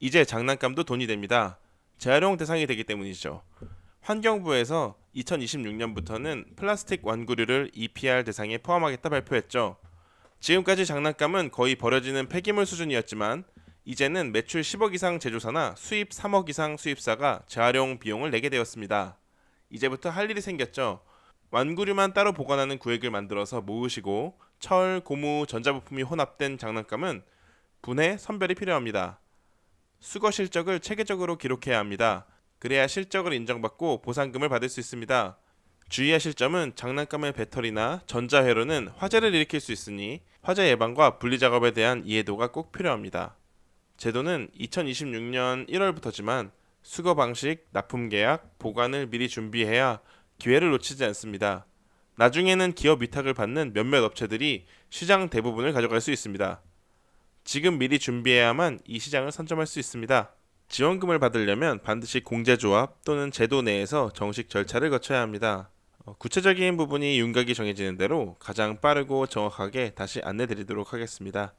이제 장난감도 돈이 됩니다. 재활용 대상이 되기 때문이죠. 환경부에서 2026년부터는 플라스틱 완구류를 EPR 대상에 포함하겠다 발표했죠. 지금까지 장난감은 거의 버려지는 폐기물 수준이었지만 이제는 매출 10억 이상 제조사나 수입 3억 이상 수입사가 재활용 비용을 내게 되었습니다. 이제부터 할 일이 생겼죠. 완구류만 따로 보관하는 구획을 만들어서 모으시고 철, 고무, 전자부품이 혼합된 장난감은 분해, 선별이 필요합니다. 수거 실적을 체계적으로 기록해야 합니다. 그래야 실적을 인정받고 보상금을 받을 수 있습니다. 주의하실 점은 장난감의 배터리나 전자회로는 화재를 일으킬 수 있으니 화재 예방과 분리 작업에 대한 이해도가 꼭 필요합니다. 제도는 2026년 1월부터지만 수거 방식, 납품 계약, 보관을 미리 준비해야 기회를 놓치지 않습니다. 나중에는 기업 위탁을 받는 몇몇 업체들이 시장 대부분을 가져갈 수 있습니다. 지금 미리 준비해야만 이 시장을 선점할 수 있습니다. 지원금을 받으려면 반드시 공제조합 또는 제도 내에서 정식 절차를 거쳐야 합니다. 어, 구체적인 부분이 윤곽이 정해지는 대로 가장 빠르고 정확하게 다시 안내 드리도록 하겠습니다.